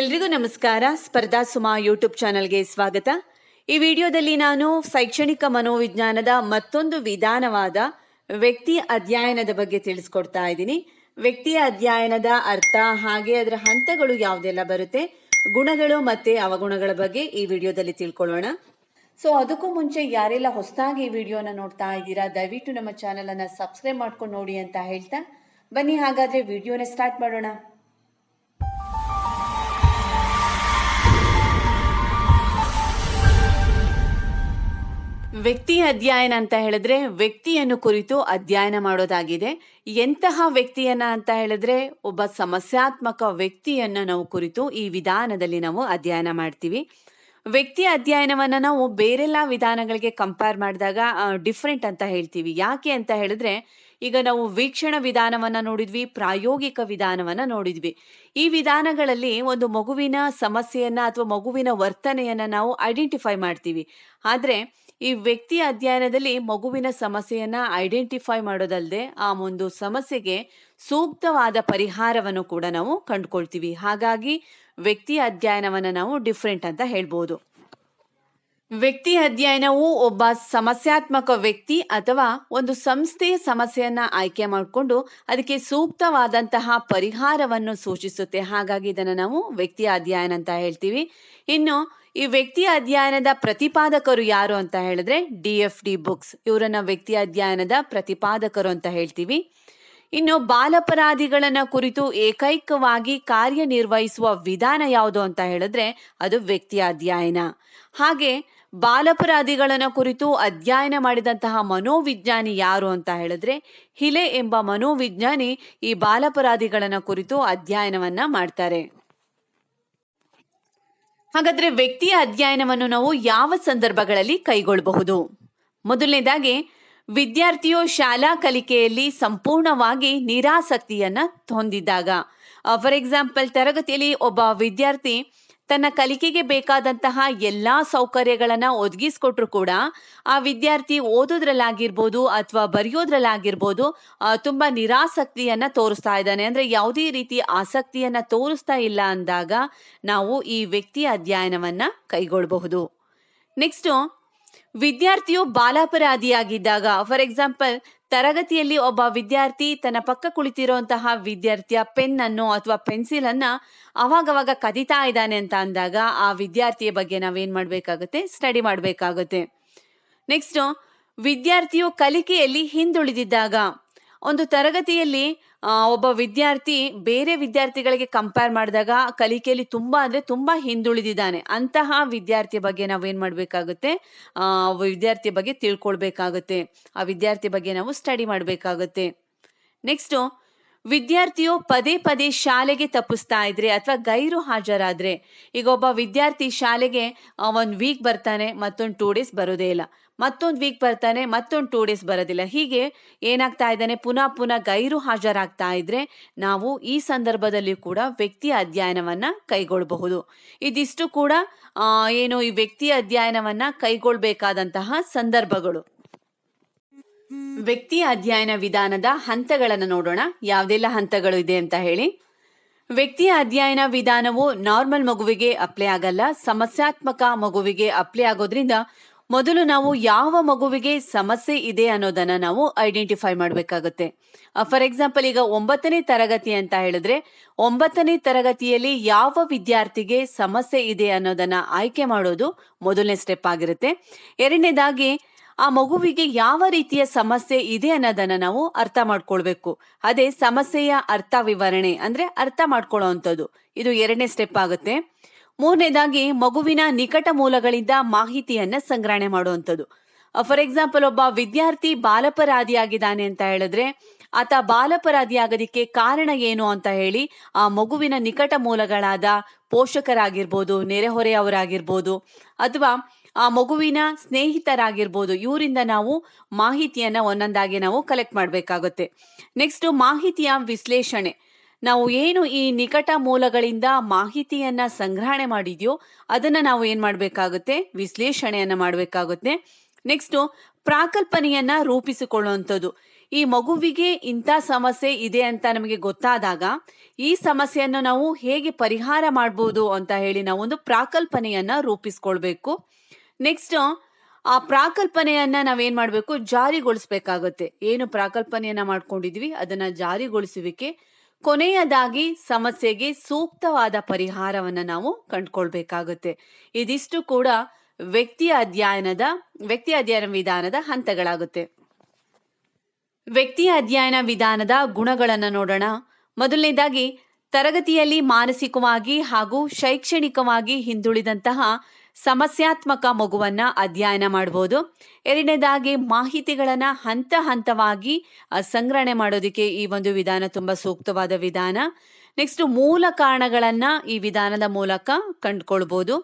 ಎಲ್ರಿಗೂ ನಮಸ್ಕಾರ. ಸ್ಪರ್ಧಾ ಸುಮಾ ಯೂಟ್ಯೂಬ್ ಚಾನಲ್ಗೆ ಸ್ವಾಗತ. ಈ ವಿಡಿಯೋದಲ್ಲಿ ನಾನು ಶೈಕ್ಷಣಿಕ ಮನೋವಿಜ್ಞಾನದ ಮತ್ತೊಂದು ವಿಧಾನವಾದ ವ್ಯಕ್ತಿ ಅಧ್ಯಯನದ ಬಗ್ಗೆ ತಿಳಿಸ್ಕೊಡ್ತಾ ಇದ್ದೀನಿ. ವ್ಯಕ್ತಿಯ ಅಧ್ಯಯನದ ಅರ್ಥ ಹಾಗೆ ಅದರ ಹಂತಗಳು ಯಾವುದೆಲ್ಲ ಬರುತ್ತೆ, ಗುಣಗಳು ಮತ್ತೆ ಅವಗುಣಗಳ ಬಗ್ಗೆ ಈ ವಿಡಿಯೋದಲ್ಲಿ ತಿಳ್ಕೊಳ್ಳೋಣ. ಸೊ, ಅದಕ್ಕೂ ಮುಂಚೆ ಯಾರೆಲ್ಲ ಹೊಸದಾಗಿ ಈ ವಿಡಿಯೋನ ನೋಡ್ತಾ ಇದ್ದೀರಾ, ದಯವಿಟ್ಟು ನಮ್ಮ ಚಾನೆಲ್ ಅನ್ನ ಸಬ್ಸ್ಕ್ರೈಬ್ ಮಾಡ್ಕೊಂಡು ನೋಡಿ ಅಂತ ಹೇಳ್ತಾ. ಬನ್ನಿ, ಹಾಗಾದ್ರೆ ವಿಡಿಯೋನ ಸ್ಟಾರ್ಟ್ ಮಾಡೋಣ. ವ್ಯಕ್ತಿ ಅಧ್ಯಯನ ಅಂತ ಹೇಳಿದ್ರೆ ವ್ಯಕ್ತಿಯನ್ನು ಕುರಿತು ಅಧ್ಯಯನ ಮಾಡೋದಾಗಿದೆ. ಎಂತಹ ವ್ಯಕ್ತಿಯನ್ನ ಅಂತ ಹೇಳಿದ್ರೆ ಒಬ್ಬ ಸಮಸ್ಯಾತ್ಮಕ ವ್ಯಕ್ತಿಯನ್ನ ನಾವು ಕುರಿತು ಈ ವಿಧಾನದಲ್ಲಿ ನಾವು ಅಧ್ಯಯನ ಮಾಡ್ತೀವಿ. ವ್ಯಕ್ತಿ ಅಧ್ಯಯನವನ್ನ ನಾವು ಬೇರೆಲ್ಲ ವಿಧಾನಗಳಿಗೆ ಕಂಪೇರ್ ಮಾಡಿದಾಗ ಡಿಫ್ರೆಂಟ್ ಅಂತ ಹೇಳ್ತೀವಿ. ಯಾಕೆ ಅಂತ ಹೇಳಿದ್ರೆ ಈಗ ನಾವು ವೀಕ್ಷಣ ವಿಧಾನವನ್ನ ನೋಡಿದ್ವಿ, ಪ್ರಾಯೋಗಿಕ ವಿಧಾನವನ್ನ ನೋಡಿದ್ವಿ. ಈ ವಿಧಾನಗಳಲ್ಲಿ ಒಂದು ಮಗುವಿನ ಸಮಸ್ಯೆಯನ್ನ ಅಥವಾ ಮಗುವಿನ ವರ್ತನೆಯನ್ನ ನಾವು ಐಡೆಂಟಿಫೈ ಮಾಡ್ತೀವಿ. ಆದ್ರೆ ಈ ವ್ಯಕ್ತಿ ಅಧ್ಯಯನದಲ್ಲಿ ಮಗುವಿನ ಸಮಸ್ಯೆಯನ್ನ ಐಡೆಂಟಿಫೈ ಮಾಡೋದಲ್ಲದೆ ಆ ಒಂದು ಸಮಸ್ಯೆಗೆ ಸೂಕ್ತವಾದ ಪರಿಹಾರವನ್ನು ಕೂಡ ನಾವು ಕಂಡುಕೊಳ್ತೀವಿ. ಹಾಗಾಗಿ ವ್ಯಕ್ತಿ ಅಧ್ಯಯನವನ್ನು ನಾವು ಡಿಫ್ರೆಂಟ್ ಅಂತ ಹೇಳ್ಬೋದು. ವ್ಯಕ್ತಿ ಅಧ್ಯಯನವು ಒಬ್ಬ ಸಮಸ್ಯಾತ್ಮಕ ವ್ಯಕ್ತಿ ಅಥವಾ ಒಂದು ಸಂಸ್ಥೆಯ ಸಮಸ್ಯೆಯನ್ನ ಆಯ್ಕೆ ಮಾಡಿಕೊಂಡು ಅದಕ್ಕೆ ಸೂಕ್ತವಾದಂತಹ ಪರಿಹಾರವನ್ನು ಸೂಚಿಸುತ್ತೆ. ಹಾಗಾಗಿ ಇದನ್ನು ನಾವು ವ್ಯಕ್ತಿ ಅಧ್ಯಯನ ಅಂತ ಹೇಳ್ತೀವಿ. ಇನ್ನು ಈ ವ್ಯಕ್ತಿ ಅಧ್ಯಯನದ ಪ್ರತಿಪಾದಕರು ಯಾರು ಅಂತ ಹೇಳಿದ್ರೆ ಡಿ ಎಫ್ ಡಿ ಬುಕ್ಸ್. ಇವರನ್ನ ವ್ಯಕ್ತಿ ಅಧ್ಯಯನದ ಪ್ರತಿಪಾದಕರು ಅಂತ ಹೇಳ್ತೀವಿ. ಇನ್ನು ಬಾಲಪರಾಧಿಗಳನ್ನ ಕುರಿತು ಏಕೈಕವಾಗಿ ಕಾರ್ಯನಿರ್ವಹಿಸುವ ವಿಧಾನ ಯಾವುದು ಅಂತ ಹೇಳಿದ್ರೆ ಅದು ವ್ಯಕ್ತಿ ಅಧ್ಯಯನ. ಹಾಗೆ ಬಾಲಪರಾಧಿಗಳನ್ನ ಕುರಿತು ಅಧ್ಯಯನ ಮಾಡಿದಂತಹ ಮನೋವಿಜ್ಞಾನಿ ಯಾರು ಅಂತ ಹೇಳಿದ್ರೆ ಹಿಲೆ ಎಂಬ ಮನೋವಿಜ್ಞಾನಿ ಈ ಬಾಲಪರಾಧಿಗಳನ್ನ ಕುರಿತು ಅಧ್ಯಯನವನ್ನ ಮಾಡ್ತಾರೆ. ಹಾಗಾದ್ರೆ ವ್ಯಕ್ತಿಯ ಅಧ್ಯಯನವನ್ನು ನಾವು ಯಾವ ಸಂದರ್ಭಗಳಲ್ಲಿ ಕೈಗೊಳ್ಳಬಹುದು? ಮೊದಲನೇದಾಗಿ, ವಿದ್ಯಾರ್ಥಿಯು ಶಾಲಾ ಕಲಿಕೆಯಲ್ಲಿ ಸಂಪೂರ್ಣವಾಗಿ ನಿರಾಸಕ್ತಿಯನ್ನ ಹೊಂದಿದ್ದಾಗ. ಫಾರ್ ಎಕ್ಸಾಂಪಲ್ ತರಗತಿಯಲ್ಲಿ ಒಬ್ಬ ವಿದ್ಯಾರ್ಥಿ ತನ್ನ ಕಲಿಕೆಗೆ ಬೇಕಾದಂತಹ ಎಲ್ಲಾ ಸೌಕರ್ಯಗಳನ್ನ ಒದಗಿಸ್ಕೊಟ್ರು ಕೂಡ ಆ ವಿದ್ಯಾರ್ಥಿ ಓದೋದ್ರಲ್ಲಾಗಿರ್ಬೋದು ಅಥವಾ ಬರೆಯೋದ್ರಲ್ಲಾಗಿರ್ಬೋದು ತುಂಬ ನಿರಾಸಕ್ತಿಯನ್ನ ತೋರಿಸ್ತಾ ಇದ್ದಾನೆ. ಅಂದ್ರೆ ಯಾವುದೇ ರೀತಿ ಆಸಕ್ತಿಯನ್ನ ತೋರಿಸ್ತಾ ಇಲ್ಲ ಅಂದಾಗ ನಾವು ಈ ವ್ಯಕ್ತಿಯ ಅಧ್ಯಯನವನ್ನ ಕೈಗೊಳ್ಳಬಹುದು ನೆಕ್ಸ್ಟ್ ವಿದ್ಯಾರ್ಥಿಯು ಬಾಲಾಪರಾಧಿಯಾಗಿದ್ದಾಗ ಫಾರ್ ಎಕ್ಸಾಂಪಲ್ ತರಗತಿಯಲ್ಲಿ ಒಬ್ಬ ವಿದ್ಯಾರ್ಥಿ ತನ್ನ ಪಕ್ಕ ಕುಳಿತಿರುವಂತಹ ವಿದ್ಯಾರ್ಥಿಯ ಪೆನ್ ಅನ್ನು ಅಥವಾ ಪೆನ್ಸಿಲ್ ಅನ್ನ ಅವಾಗವಾಗ ಕದಿತಾ ಇದ್ದಾನೆ ಅಂತ ಅಂದಾಗ ಆ ವಿದ್ಯಾರ್ಥಿಯ ಬಗ್ಗೆ ನಾವೇನ್ ಮಾಡ್ಬೇಕಾಗುತ್ತೆ? ಸ್ಟಡಿ ಮಾಡ್ಬೇಕಾಗುತ್ತೆ. ನೆಕ್ಸ್ಟ್ ವಿದ್ಯಾರ್ಥಿಯು ಕಲಿಕೆಯಲ್ಲಿ ಹಿಂದುಳಿದಿದ್ದಾಗ ಒಂದು ತರಗತಿಯಲ್ಲಿ ಒಬ್ಬ ವಿದ್ಯಾರ್ಥಿ ಬೇರೆ ವಿದ್ಯಾರ್ಥಿಗಳಿಗೆ ಕಂಪೇರ್ ಮಾಡಿದಾಗ ಕಲಿಕೆಯಲ್ಲಿ ತುಂಬಾ ಅಂದ್ರೆ ತುಂಬಾ ಹಿಂದುಳಿದಿದ್ದಾನೆ. ಅಂತಹ ವಿದ್ಯಾರ್ಥಿ ಬಗ್ಗೆ ನಾವೇನು ಮಾಡ್ಬೇಕಾಗುತ್ತೆ? ಆ ವಿದ್ಯಾರ್ಥಿಯ ಬಗ್ಗೆ ತಿಳ್ಕೊಳ್ಬೇಕಾಗುತ್ತೆ. ಆ ವಿದ್ಯಾರ್ಥಿ ಬಗ್ಗೆ ನಾವು ಸ್ಟಡಿ ಮಾಡ್ಬೇಕಾಗುತ್ತೆ. ನೆಕ್ಸ್ಟ್ ವಿದ್ಯಾರ್ಥಿಯು ಪದೇ ಪದೇ ಶಾಲೆಗೆ ತಪ್ಪಿಸ್ತಾ ಇದ್ರೆ ಅಥವಾ ಗೈರು ಹಾಜರಾದ್ರೆ, ಈಗ ಒಬ್ಬ ವಿದ್ಯಾರ್ಥಿ ಶಾಲೆಗೆ ಒಂದು ವೀಕ್ ಬರ್ತಾನೆ, ಮತ್ತೊಂದು ಟೂ ಡೇಸ್ ಬರೋದೇ ಇಲ್ಲ. ಮತ್ತೊಂದು ವೀಕ್ ಬರ್ತಾನೆ, ಮತ್ತೊಂದು ಟೂ ಡೇಸ್ ಬರೋದಿಲ್ಲ. ಹೀಗೆ ಏನಾಗ್ತಾ ಇದ್ದಾನೆ, ಪುನಃ ಪುನಃ ಗೈರು ಹಾಜರಾಗ್ತಾ ಇದ್ರೆ ನಾವು ಈ ಸಂದರ್ಭದಲ್ಲಿ ಕೂಡ ವ್ಯಕ್ತಿ ಅಧ್ಯಯನವನ್ನ ಕೈಗೊಳ್ಳಬಹುದು ಇದಿಷ್ಟು ಕೂಡ ಏನು ಈ ವ್ಯಕ್ತಿ ಅಧ್ಯಯನವನ್ನ ಕೈಗೊಳ್ಬೇಕಾದಂತಹ ಸಂದರ್ಭಗಳು. ವ್ಯಕ್ತಿಯ ಅಧ್ಯಯನ ವಿಧಾನದ ಹಂತಗಳನ್ನು ನೋಡೋಣ. ಯಾವುದೆಲ್ಲ ಹಂತಗಳು ಇದೆ ಅಂತ ಹೇಳಿ. ವ್ಯಕ್ತಿಯ ಅಧ್ಯಯನ ವಿಧಾನವು ನಾರ್ಮಲ್ ಮಗುವಿಗೆ ಅಪ್ಲೈ ಆಗಲ್ಲ. ಸಮಸ್ಯಾತ್ಮಕ ಮಗುವಿಗೆ ಅಪ್ಲೈ ಆಗೋದ್ರಿಂದ ಮೊದಲು ನಾವು ಯಾವ ಮಗುವಿಗೆ ಸಮಸ್ಯೆ ಇದೆ ಅನ್ನೋದನ್ನ ನಾವು ಐಡೆಂಟಿಫೈ ಮಾಡಬೇಕಾಗುತ್ತೆ. ಫಾರ್ ಎಕ್ಸಾಂಪಲ್ ಈಗ ಒಂಬತ್ತನೇ ತರಗತಿ ಅಂತ ಹೇಳಿದ್ರೆ ಒಂಬತ್ತನೇ ತರಗತಿಯಲ್ಲಿ ಯಾವ ವಿದ್ಯಾರ್ಥಿಗೆ ಸಮಸ್ಯೆ ಇದೆ ಅನ್ನೋದನ್ನ ಆಯ್ಕೆ ಮಾಡೋದು ಮೊದಲನೇ ಸ್ಟೆಪ್ ಆಗಿರುತ್ತೆ. ಎರಡನೇದಾಗಿ ಆ ಮಗುವಿಗೆ ಯಾವ ರೀತಿಯ ಸಮಸ್ಯೆ ಇದೆ ಅನ್ನೋದನ್ನ ನಾವು ಅರ್ಥ ಮಾಡ್ಕೊಳ್ಬೇಕು. ಅದೇ ಸಮಸ್ಯೆಯ ಅರ್ಥ ವಿವರಣೆ ಅಂದ್ರೆ ಅರ್ಥ ಮಾಡ್ಕೊಳ್ಳೋವಂಥದ್ದು ಇದು ಎರಡನೇ ಸ್ಟೆಪ್ ಆಗುತ್ತೆ. ಮೂರನೇದಾಗಿ ಮಗುವಿನ ನಿಕಟ ಮೂಲಗಳಿಂದ ಮಾಹಿತಿಯನ್ನ ಸಂಗ್ರಹಣೆ ಮಾಡುವಂಥದ್ದು ಫಾರ್ ಎಕ್ಸಾಂಪಲ್ ಒಬ್ಬ ವಿದ್ಯಾರ್ಥಿ ಬಾಲಪರಾಧಿಯಾಗಿದ್ದಾನೆ ಅಂತ ಹೇಳಿದ್ರೆ ಆತ ಬಾಲಪರಾಧಿ ಆಗೋದಿಕ್ಕೆ ಕಾರಣ ಏನು ಅಂತ ಹೇಳಿ ಆ ಮಗುವಿನ ನಿಕಟ ಮೂಲಗಳಾದ ಪೋಷಕರಾಗಿರ್ಬೋದು, ನೆರೆಹೊರೆಯವರಾಗಿರ್ಬೋದು ಅಥವಾ ಆ ಮಗುವಿನ ಸ್ನೇಹಿತರಾಗಿರ್ಬೋದು, ಇವರಿಂದ ನಾವು ಮಾಹಿತಿಯನ್ನ ಒಂದೊಂದಾಗಿ ನಾವು ಕಲೆಕ್ಟ್ ಮಾಡಬೇಕಾಗುತ್ತೆ. ನೆಕ್ಸ್ಟ್ ಮಾಹಿತಿಯ ವಿಶ್ಲೇಷಣೆ. ನಾವು ಏನು ಈ ನಿಕಟ ಮೂಲಗಳಿಂದ ಮಾಹಿತಿಯನ್ನ ಸಂಗ್ರಹಣೆ ಮಾಡಿದ್ಯೋ ಅದನ್ನ ನಾವು ಏನ್ ಮಾಡಬೇಕಾಗುತ್ತೆ? ವಿಶ್ಲೇಷಣೆಯನ್ನ ಮಾಡಬೇಕಾಗುತ್ತೆ. ನೆಕ್ಸ್ಟ್ ಪ್ರಾಕಲ್ಪನೆಯನ್ನ ರೂಪಿಸಿಕೊಳ್ಳುವಂಥದ್ದು. ಈ ಮಗುವಿಗೆ ಇಂಥ ಸಮಸ್ಯೆ ಇದೆ ಅಂತ ನಮಗೆ ಗೊತ್ತಾದಾಗ ಈ ಸಮಸ್ಯೆಯನ್ನು ನಾವು ಹೇಗೆ ಪರಿಹಾರ ಮಾಡ್ಬೋದು ಅಂತ ಹೇಳಿ ನಾವು ಒಂದು ಪ್ರಾಕಲ್ಪನೆಯನ್ನ ರೂಪಿಸ್ಕೊಳ್ಬೇಕು. ನೆಕ್ಸ್ಟ್ ಆ ಪ್ರಾಕಲ್ಪನೆಯನ್ನ ನಾವೇನ್ ಮಾಡಬೇಕು? ಜಾರಿಗೊಳಿಸ್ಬೇಕಾಗುತ್ತೆ. ಏನು ಪ್ರಾಕಲ್ಪನೆಯನ್ನ ಮಾಡ್ಕೊಂಡಿದ್ವಿ? ಅದನ್ನ ಜಾರಿಗೊಳಿಸುವಿಕೆ, ಕೊನೆಯದಾಗಿ ಸಮಸ್ಯೆಗೆ ಸೂಕ್ತವಾದ ಪರಿಹಾರವನ್ನ ನಾವು ಕಂಡುಕೊಳ್ಬೇಕಾಗುತ್ತೆ. ಇದಿಷ್ಟು ಕೂಡ ವ್ಯಕ್ತಿ ಅಧ್ಯಯನದ ವ್ಯಕ್ತಿ ಅಧ್ಯಯನ ವಿಧಾನದ ಹಂತಗಳಾಗುತ್ತೆ. ವ್ಯಕ್ತಿ ಅಧ್ಯಯನ ವಿಧಾನದ ಗುಣಗಳನ್ನು ನೋಡೋಣ. ಮೊದಲನೇದಾಗಿ, ತರಗತಿಯಲ್ಲಿ ಮಾನಸಿಕವಾಗಿ ಹಾಗೂ ಶೈಕ್ಷಣಿಕವಾಗಿ ಹಿಂದುಳಿದಂತಹ ಸಮಸ್ಯಾತ್ಮಕ ಮಗುವನ್ನ ಅಧ್ಯಯನ ಮಾಡಬಹುದು ಎರಡನೇದಾಗಿ, ಮಾಹಿತಿಗಳನ್ನ ಹಂತ ಹಂತವಾಗಿ ಸಂಗ್ರಹಣೆ ಮಾಡೋದಕ್ಕೆ ಈ ಒಂದು ವಿಧಾನ ತುಂಬಾ ಸೂಕ್ತವಾದ ವಿಧಾನ. ನೆಕ್ಸ್ಟ್, ಮೂಲ ಕಾರಣಗಳನ್ನ ಈ ವಿಧಾನದ ಮೂಲಕ ಕಂಡುಕೊಳ್ಬಹುದು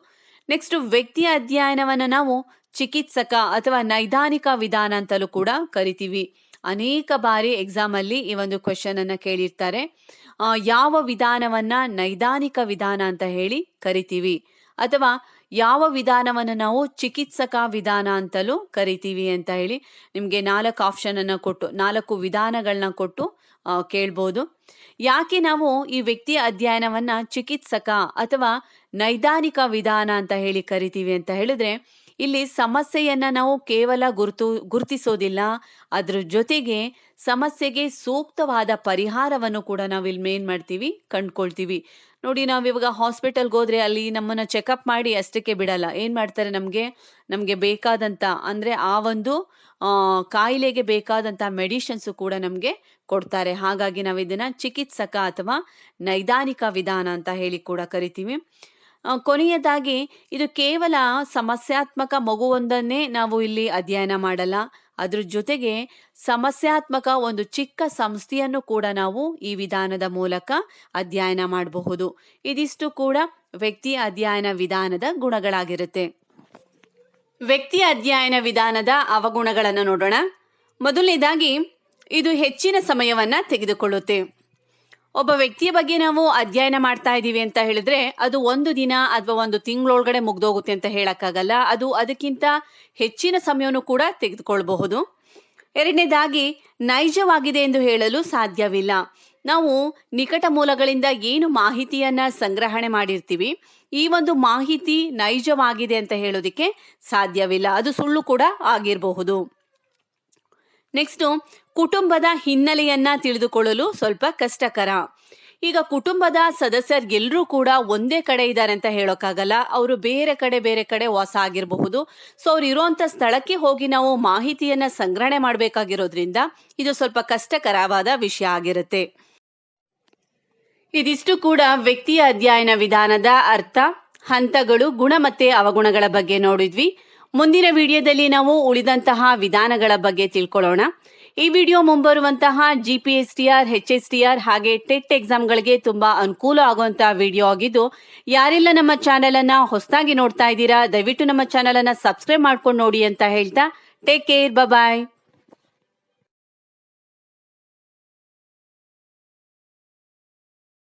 ನೆಕ್ಸ್ಟ್, ವ್ಯಕ್ತಿಯ ಅಧ್ಯಯನವನ್ನು ನಾವು ಚಿಕಿತ್ಸಕ ಅಥವಾ ನೈದಾನಿಕ ವಿಧಾನ ಅಂತಲೂ ಕೂಡ ಕರಿತೀವಿ. ಅನೇಕ ಬಾರಿ ಎಕ್ಸಾಮ್ ಅಲ್ಲಿ ಈ ಒಂದು ಕ್ವಶನ್ ಅನ್ನ ಕೇಳಿರ್ತಾರೆ. ಯಾವ ವಿಧಾನವನ್ನ ನೈದಾನಿಕ ವಿಧಾನ ಅಂತ ಹೇಳಿ ಕರಿತೀವಿ. ಅಥವಾ ಯಾವ ವಿಧಾನವನ್ನು ನಾವು ಚಿಕಿತ್ಸಕ ವಿಧಾನ ಅಂತಲೂ ಕರಿತೀವಿ ಅಂತ ಹೇಳಿ ನಿಮಗೆ ನಾಲ್ಕು ಆಪ್ಷನ್ ಅನ್ನ ಕೊಟ್ಟು, ನಾಲ್ಕು ವಿಧಾನಗಳನ್ನ ಕೊಟ್ಟು ಕೇಳ್ಬೋದು. ಯಾಕೆ ನಾವು ಈ ವ್ಯಕ್ತಿಯ ಅಧ್ಯಯನವನ್ನ ಚಿಕಿತ್ಸಕ ಅಥವಾ ನೈದಾನಿಕ ವಿಧಾನ ಅಂತ ಹೇಳಿ ಕರಿತೀವಿ ಅಂತ ಹೇಳಿದ್ರೆ ಇಲ್ಲಿ ಸಮಸ್ಯೆಯನ್ನ ನಾವು ಕೇವಲ ಗುರುತು, ಗುರುತಿಸೋದಿಲ್ಲ. ಅದ್ರ ಜೊತೆಗೆ ಸಮಸ್ಯೆಗೆ ಸೂಕ್ತವಾದ ಪರಿಹಾರವನ್ನು ಕೂಡ ನಾವು ಇಲ್ಲಿ ಏನ್ ಮಾಡ್ತೀವಿ, ಕಂಡ್ಕೊಳ್ತೀವಿ. ನೋಡಿ ನಾವು ಇವಾಗ ಹಾಸ್ಪಿಟಲ್ಗೆ ಹೋದ್ರೆ ಅಲ್ಲಿ ನಮ್ಮನ್ನ ಚೆಕಪ್ ಮಾಡಿ ಅಷ್ಟಕ್ಕೆ ಬಿಡಲ್ಲ. ಏನ್ ಮಾಡ್ತಾರೆ ನಮಗೆ? ನಮಗೆ ಬೇಕಾದಂತ ಅಂದ್ರೆ ಆ ಒಂದು ಕಾಯಿಲೆಗೆ ಬೇಕಾದಂತ ಮೆಡಿಷನ್ಸ್ ಕೂಡ ನಮಗೆ ಕೊಡ್ತಾರೆ. ಹಾಗಾಗಿ ನಾವು ಇದನ್ನ ಚಿಕಿತ್ಸಕ ಅಥವಾ ನೈದಾನಿಕ ವಿಧಾನ ಅಂತ ಹೇಳಿ ಕೂಡ ಕರಿತೀವಿ. ಕೊನೆಯದಾಗಿ ಇದು ಕೇವಲ ಸಮಸ್ಯಾತ್ಮಕ ಮಗುವೊಂದನ್ನೇ ನಾವು ಇಲ್ಲಿ ಅಧ್ಯಯನ ಮಾಡಲ್ಲ. ಅದ್ರ ಜೊತೆಗೆ ಸಮಸ್ಯಾತ್ಮಕ ಒಂದು ಚಿಕ್ಕ ಸಂಸ್ಥೆಯನ್ನು ಕೂಡ ನಾವು ಈ ವಿಧಾನದ ಮೂಲಕ ಅಧ್ಯಯನ ಮಾಡಬಹುದು. ಇದಿಷ್ಟು ಕೂಡ ವ್ಯಕ್ತಿ ಅಧ್ಯಯನ ವಿಧಾನದ ಗುಣಗಳಾಗಿರುತ್ತೆ. ವ್ಯಕ್ತಿ ಅಧ್ಯಯನ ವಿಧಾನದ ಅವಗುಣಗಳನ್ನು ನೋಡೋಣ. ಮೊದಲನೇದಾಗಿ, ಇದು ಹೆಚ್ಚಿನ ಸಮಯವನ್ನ ತೆಗೆದುಕೊಳ್ಳುತ್ತೆ. ಒಬ್ಬ ವ್ಯಕ್ತಿಯ ಬಗ್ಗೆ ನಾವು ಅಧ್ಯಯನ ಮಾಡ್ತಾ ಇದ್ದೀವಿ ಅಂತ ಹೇಳಿದ್ರೆ ಅದು ಒಂದು ದಿನ ಅಥವಾ ಒಂದು ತಿಂಗಳೊಳಗಡೆ ಮುಗ್ದೋಗುತ್ತೆ ಅಂತ ಹೇಳಕ್ಕಾಗಲ್ಲ. ಅದು ಅದಕ್ಕಿಂತ ಹೆಚ್ಚಿನ ಸಮಯವನ್ನು ಕೂಡ ತೆಗೆದುಕೊಳ್ಬಹುದು. ಎರಡನೇದಾಗಿ, ನೈಜವಾಗಿದೆ ಎಂದು ಹೇಳಲು ಸಾಧ್ಯವಿಲ್ಲ. ನಾವು ನಿಕಟ ಮೂಲಗಳಿಂದ ಏನು ಮಾಹಿತಿಯನ್ನ ಸಂಗ್ರಹಣೆ ಮಾಡಿರ್ತೀವಿ, ಈ ಒಂದು ಮಾಹಿತಿ ನೈಜವಾಗಿದೆ ಅಂತ ಹೇಳೋದಿಕ್ಕೆ ಸಾಧ್ಯವಿಲ್ಲ. ಅದು ಸುಳ್ಳು ಕೂಡ ಆಗಿರಬಹುದು. ನೆಕ್ಸ್ಟ್ ಕುಟುಂಬದ ಹಿನ್ನೆಲೆಯನ್ನ ತಿಳಿದುಕೊಳ್ಳಲು ಸ್ವಲ್ಪ ಕಷ್ಟಕರ. ಈಗ ಕುಟುಂಬದ ಸದಸ್ಯರಿಗೆಲ್ಲರೂ ಕೂಡ ಒಂದೇ ಕಡೆ ಇದ್ದಾರೆ ಅಂತ ಹೇಳೋಕ್ಕಾಗಲ್ಲ. ಅವರು ಬೇರೆ ಕಡೆ ಬೇರೆ ಕಡೆ ವಾಸ ಆಗಿರಬಹುದು. ಸೊ ಅವ್ರು ಇರುವಂತ ಸ್ಥಳಕ್ಕೆ ಹೋಗಿ ನಾವು ಮಾಹಿತಿಯನ್ನ ಸಂಗ್ರಹಣೆ ಮಾಡಬೇಕಾಗಿರೋದ್ರಿಂದ ಇದು ಸ್ವಲ್ಪ ಕಷ್ಟಕರವಾದ ವಿಷಯ ಆಗಿರುತ್ತೆ. ಇದಿಷ್ಟು ಕೂಡ ವ್ಯಕ್ತಿಯ ಅಧ್ಯಯನ ವಿಧಾನದ ಅರ್ಥ. ಹಂತಗಳು, ಗುಣ ಮತ್ತೆ ಅವಗುಣಗಳ ಬಗ್ಗೆ ನೋಡಿದ್ವಿ. ಮುಂದಿನ ವಿಡಿಯೋದಲ್ಲಿ ನಾವು ಉಳಿದಂತಹ ವಿಧಾನಗಳ ಬಗ್ಗೆ ತಿಳ್ಕೊಳ್ಳೋಣ. ಈ ವಿಡಿಯೋ ಮುಂಬರುವಂತಹ ಜಿಪಿಎಸ್ಟಿಆರ್ ಆರ್ ಹಾಗೆ ಟೆಟ್ ಎಕ್ಸಾಮ್ಗಳಿಗೆ ತುಂಬಾ ಅನುಕೂಲ ಆಗುವಂತಹ ವಿಡಿಯೋ ಆಗಿದ್ದು, ಯಾರೆಲ್ಲ ನಮ್ಮ ಚಾನೆಲ್ ಅನ್ನ ಹೊಸದಾಗಿ ನೋಡ್ತಾ ಇದ್ದೀರಾ, ದಯವಿಟ್ಟು ನಮ್ಮ ಚಾನೆಲ್ ಅನ್ನ ಸಬ್ಸ್ಕ್ರೈಬ್ ಮಾಡ್ಕೊಂಡು ನೋಡಿ ಅಂತ ಹೇಳ್ತಾ ಟೇಕ್ ಕೇರ್ ಬಾಯ್